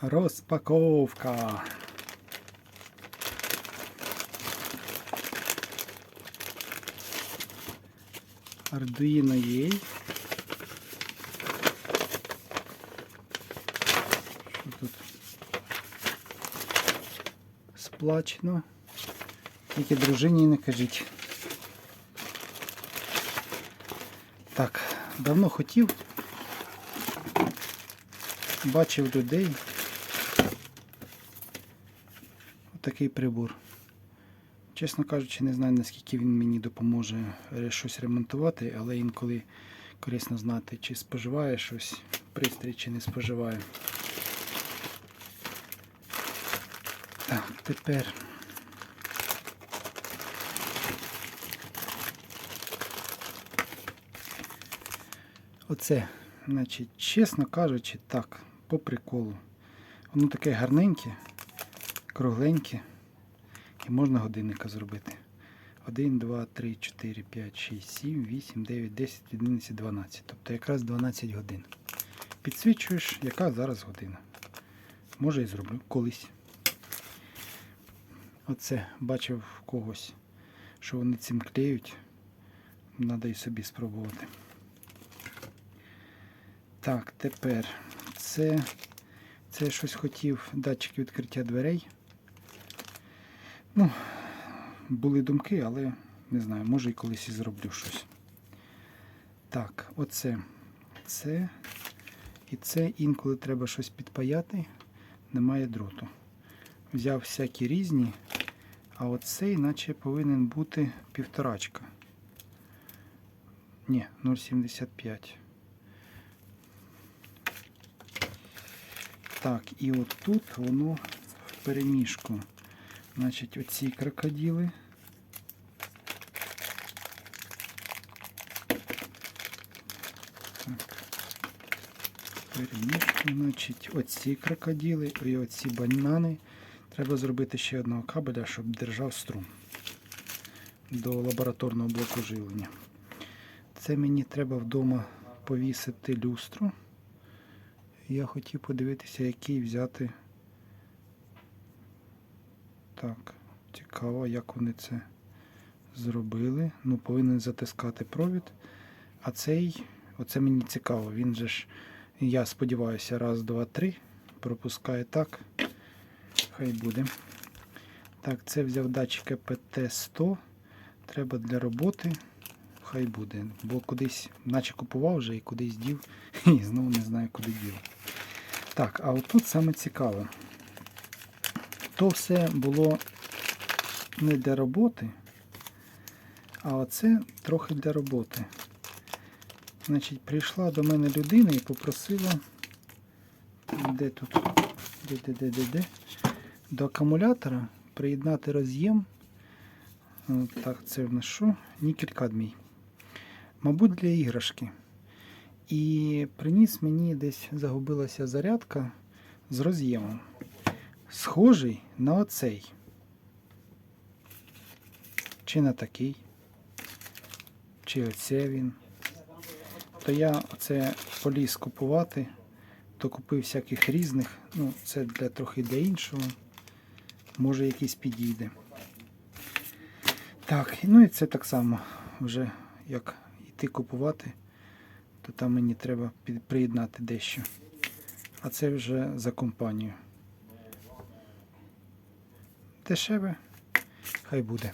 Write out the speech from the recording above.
Розпаковка. Arduino є. Що тут? Сплачено. Тільки дружині не кажіть. Так, давно хотів. Бачив людей. Отакий прибор. Чесно кажучи, не знаю, наскільки він мені допоможе е, щось ремонтувати, але інколи корисно знати, чи споживає щось пристрій, чи не споживає. Так, тепер. Оце, значить, чесно кажучи, так, по приколу. Воно таке гарненьке, кругленьке. І можна годинника зробити. 1, 2, 3, 4, 5, 6, 7, 8, 9, 10, 11, 12. Тобто якраз 12 годин. Підсвічуєш, яка зараз година. Може і зроблю колись. Оце бачив когось, що вони цим клеють. Треба і собі спробувати. Так, тепер це, це щось хотів датчик відкриття дверей. Ну, були думки, але не знаю, може і колись і зроблю щось. Так, оце. Це. І це інколи треба щось підпаяти, немає дроту. Взяв всякі різні, а оцей наче повинен бути півторачка. Ні, 0,75. Так, і от тут воно в переміжку. Значить, оці крокодили. Так. Перемішку, значить, оці крокодили і оці банани. Треба зробити ще одного кабеля, щоб держав струм до лабораторного блоку живлення. Це мені треба вдома повісити люстру. Я хотів подивитися, який взяти. Так, цікаво, як вони це зробили. Ну, повинен затискати провід. А цей, оце мені цікаво, він же ж, я сподіваюся, раз, два, три. Пропускає так. Хай буде. Так, це взяв датчик ПТ-100. Треба для роботи. Хай буде. Бо кудись, наче купував вже і кудись дів. І знову не знаю, куди дів. Так, а отут саме цікаве. То все було не для роботи, а оце трохи для роботи. Значить, прийшла до мене людина і попросила, де тут, де, де, де, де, де, до акумулятора приєднати роз'єм. Е, Так, це в нас що? Нікель кадмій. Мабуть, для іграшки. І приніс мені десь загубилася зарядка з роз'ємом. Схожий на оцей. Чи на такий, чи оце він. То я оце поліз купувати, то купив всяких різних. Ну, це для трохи для іншого. Може якийсь підійде. Так, ну і це так само вже як йти купувати, то там мені треба приєднати дещо. А це вже за компанію. Дешеве, хай буде.